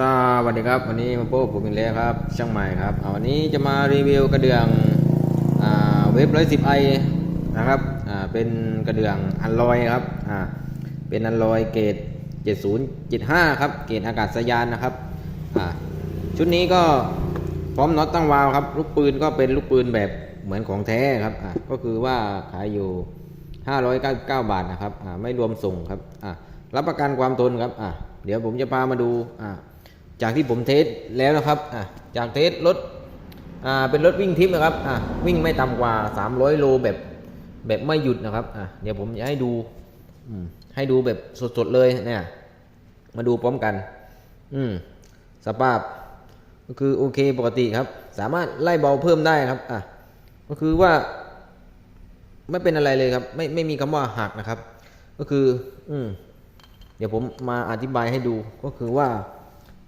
สวัสดีครับ วันนี้มาพบผมอีกแล้วครับ ช่างใหม่ครับวันนี้จะมารีวิวกระเดื่องอเว็บร้อยสิบไอนะครับเป็นกระเดื่องอันลอยครับเป็นอันลอยเกรด7075ครับเกรดอากาศยานนะครับชุดนี้ก็พร้อมน็อตตั้งวาล์วครับลูกปืนก็เป็นลูกปืนแบบเหมือนของแท้ครับก็คือว่าขายอยู่599บาทนะครับไม่รวมส่งครับรับประกันความทนครับเดี๋ยวผมจะพามาดูอ่า จากที่ผมเทสแล้วนะครับอ่าจากเทสรถอ่าเป็นรถวิ่งทิปนะครับอ่าวิ่งไม่ต่ำกว่า 300 โลแบบแบบไม่หยุดนะครับอ่าเดี๋ยวผมจะให้ดูอืให้ดูแบบสดๆเลยเนี่ยมาดูพร้อมกัน อืมสภาพก็คือโอเคปกติครับ สามารถไล่เบาเพิ่มได้ครับอะก็คือว่า ไม่เป็นอะไรเลยครับ ไม่ไม่มีคำว่าหักนะครับ ก็คือ อืมเดี๋ยวผมมาอธิบายให้ดูก็คือว่า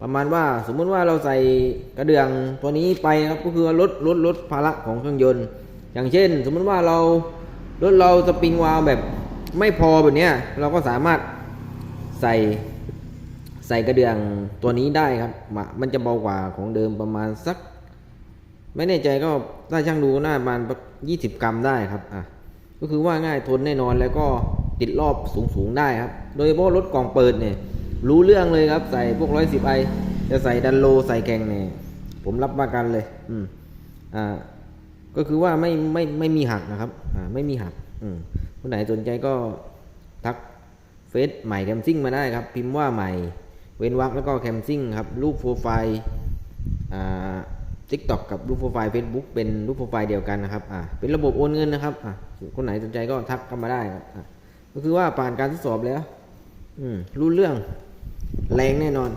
ประมาณว่าสมมุติว่าเราใส่กระเดื่องตัวนี้ไปครับก็คือลดลดลดภาระของเครื่องยนต์ อย่างเช่น สมมุติว่าเรารถเราสปริงวาล์วแบบไม่พอแบบเนี้ยเราก็สามารถใส่ใส่กระเดื่องตัวนี้ได้ครับ มันจะเบากว่าของเดิมประมาณสัก ไม่แน่ใจก็ถ้าช่างดูก็น่าประมาณยี่สิบกรัมได้ครับอะก็คือว่าง่ายทนแน่นอนแล้วก็ติดรอบสูงสูงๆได้ครับ โดยเฉพาะรถกล่องเปิดเนี่ย รู้เรื่องเลยครับ ใส่พวกร้อยสิบไอจะใส่ดันโลใส่แข่งเนี่ยผมรับประกันเลย อืมอ่า ก็คือว่าไม่ไม่ไม่มีหักนะครับ อ่า ไม่มีหัก อืมคนไหนสนใจก็ทักเฟซใหม่แคมซิ่งมาได้ครับ พิมพ์ว่าใหม่ เว้นวรรคแล้วก็แคมซิ่งครับ รูปโปรไฟล์อ่าทิกตอกกับรูปโปรไฟล์ Facebook เป็นรูปโปรไฟล์เดียวกันนะครับ อ่า เป็นระบบโอนเงินนะครับ อ่าคนไหนสนใจก็ทักกันมาได้ครับ อ่าก็คือว่าผ่านการทดสอบแล้ว อืม รู้เรื่อง แรงแน่นอน